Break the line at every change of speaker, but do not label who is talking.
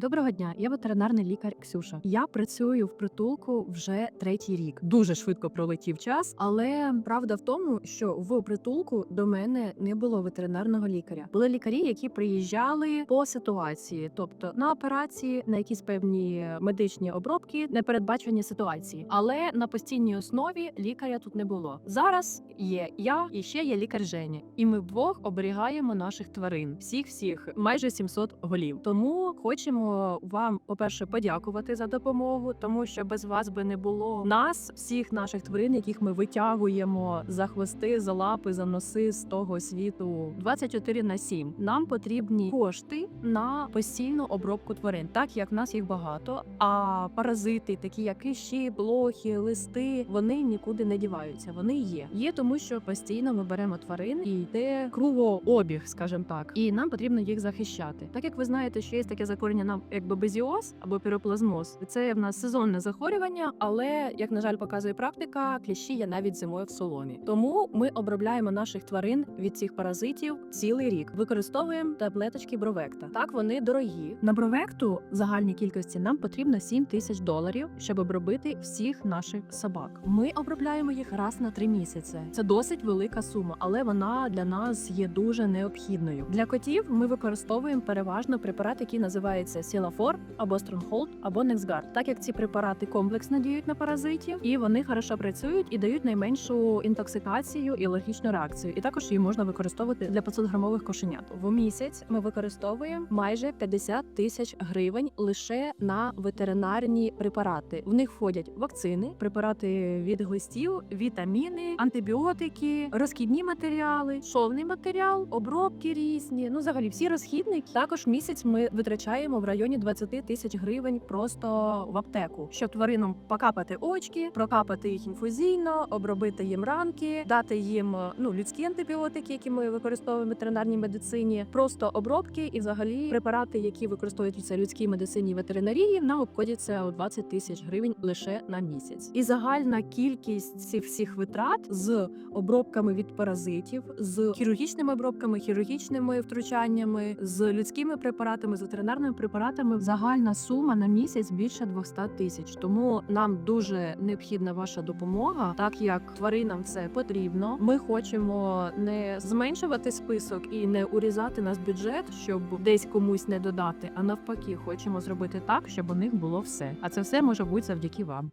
Доброго дня, я ветеринарний лікар Ксюша. Я працюю в притулку вже третій рік. Дуже швидко пролетів час, але правда в тому, що в притулку до мене не було ветеринарного лікаря. Були лікарі, які приїжджали по ситуації, тобто на операції, на якісь певні медичні обробки, непередбачені ситуації. Але на постійній основі лікаря тут не було. Зараз є я і ще є лікар Женя, і ми вдвох оберігаємо наших тварин. Всіх, всіх, майже 700 голів. Тому хочемо вам, по-перше, подякувати за допомогу, тому що без вас би не було нас, всіх наших тварин, яких ми витягуємо за хвости, за лапи, за носи з того світу 24 на 7. Нам потрібні кошти на постійну обробку тварин, так як в нас їх багато. А паразити, такі як кліщі, блохи, листи, вони нікуди не діваються. Вони є. Є тому, що постійно ми беремо тварин і йде кругообіг, скажімо так, і нам потрібно їх захищати. Так як ви знаєте, що є таке захворювання нам якби безіоз або піроплазмоз. Це в нас сезонне захворювання, але як на жаль показує практика, кліщі є навіть зимою в соломі. Тому ми обробляємо наших тварин від цих паразитів цілий рік. Використовуємо таблеточки бровекта. Так вони дорогі. На бровекту в загальній кількості нам потрібно 7 тисяч доларів, щоб обробити всіх наших собак. Ми обробляємо їх раз на три місяці. Це досить велика сума, але вона для нас є дуже необхідною. Для котів ми використовуємо переважно препарат, який називається Сілафор або Stronghold, або Nexgard, так як ці препарати комплексно діють на паразитів, і вони хорошо працюють і дають найменшу інтоксикацію і алергічну реакцію. І також її можна використовувати для 500 грамових кошенят. В місяць ми використовуємо майже 50 тисяч гривень лише на ветеринарні препарати. В них входять вакцини, препарати від глистів, вітаміни, антибіотики, розхідні матеріали, шовний матеріал, обробки різні. Ну, взагалі, всі розхідники. Також місяць ми витрачаємо в районі 20 тисяч гривень просто в аптеку, щоб тваринам покапати очки, прокапати їх інфузійно, обробити їм ранки, дати їм ну людські антибіотики, які ми використовуємо в ветеринарній медицині, просто обробки і взагалі препарати, які використовуються в людській медицині і ветеринарії, нам обходяться у 20 тисяч гривень лише на місяць. І загальна кількість цих всіх витрат з обробками від паразитів, з хірургічними обробками, хірургічними втручаннями, з людськими препаратами, з ветеринарними препаратами. Загальна сума на місяць більше 200 тисяч. Тому нам дуже необхідна ваша допомога, так як тваринам це потрібно. Ми хочемо не зменшувати список і не урізати нас бюджет, щоб десь комусь не додати. А навпаки, хочемо зробити так, щоб у них було все. А це все може бути завдяки вам.